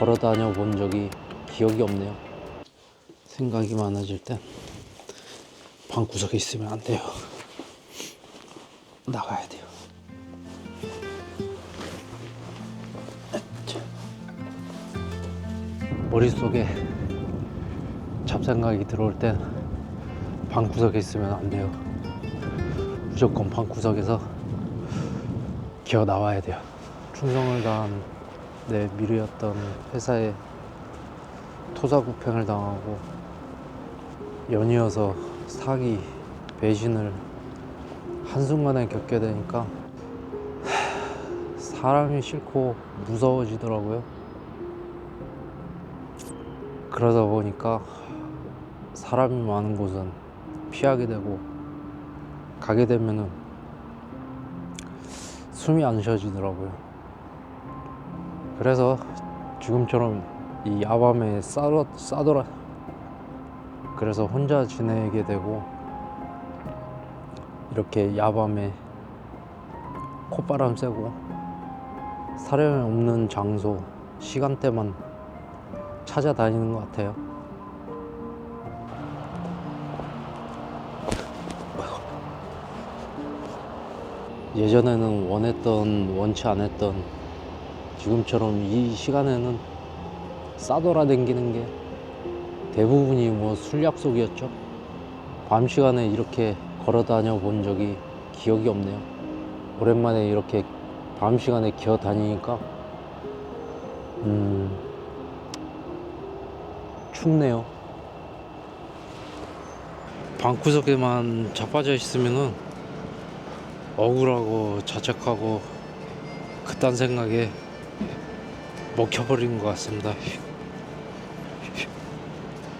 걸어 다녀 본 적이 기억이 없네요. 생각이 많아질 땐 방구석에 있으면 안 돼요. 나가야 돼요. 자. 머릿속에 잡생각이 들어올 땐 방구석에 있으면 안 돼요. 무조건 방구석에서 기어 나와야 돼요. 충성을 다한 내 미래였던 회사에 토사구팽을 당하고 연이어서 사기, 배신을 한순간에 겪게 되니까 하, 사람이 싫고 무서워지더라고요. 그러다 보니까 사람이 많은 곳은 피하게 되고 가게 되면은 숨이 안 쉬어지더라고요. 그래서 지금처럼 이 야밤에 싸돌아, 싸돌아 그래서 혼자 지내게 되고 이렇게 야밤에 콧바람 쐬고 사람이 없는 장소 시간대만 찾아다니는 것 같아요. 예전에는 원했던 원치 않았던 지금처럼 이 시간에는 싸돌아 댕기는 게 대부분이 뭐 술 약속이었죠. 밤 시간에 이렇게 걸어 다녀 본 적이 기억이 없네요. 오랜만에 이렇게 밤 시간에 기어 다니니까 음 춥네요. 방구석에만 자빠져 있으면은 억울하고 자책하고 그딴 생각에 먹혀버린 것 같습니다.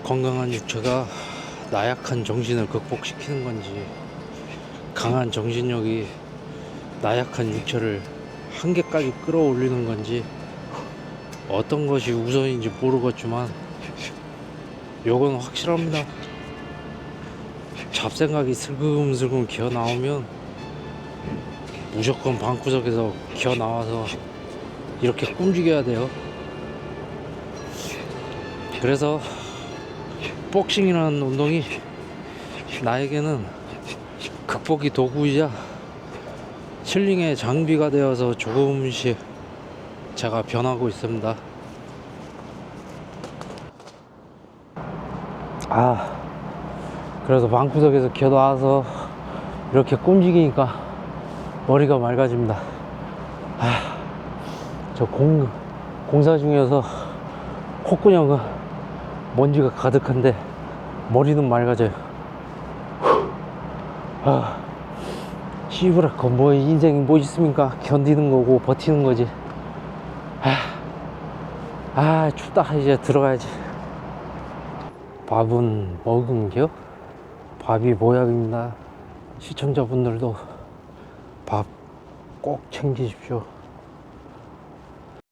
건강한 육체가 나약한 정신을 극복시키는 건지 강한 정신력이 나약한 육체를 한계까지 끌어올리는 건지 어떤 것이 우선인지 모르겠지만 요건 확실합니다. 잡생각이 슬금슬금 기어 나오면 무조건 방구석에서 기어 나와서 이렇게 움직여야 돼요. 그래서 복싱이라는 운동이 나에게는 극복이 도구이자 힐링의 장비가 되어서 조금씩 제가 변하고 있습니다. 아, 그래서 방구석에서 기어 나와서 이렇게 움직이니까 머리가 맑아집니다. 아, 저 공, 공사 중이어서 콧구녕은 먼지가 가득한데 머리는 맑아져요. 아, 씨부라 건뭐 인생이 뭐 있습니까? 견디는 거고 버티는 거지. 아, 아 춥다 이제 들어가야지. 밥은 먹은겨? 밥이 보약입니다. 시청자분들도 밥 꼭 챙기십시오.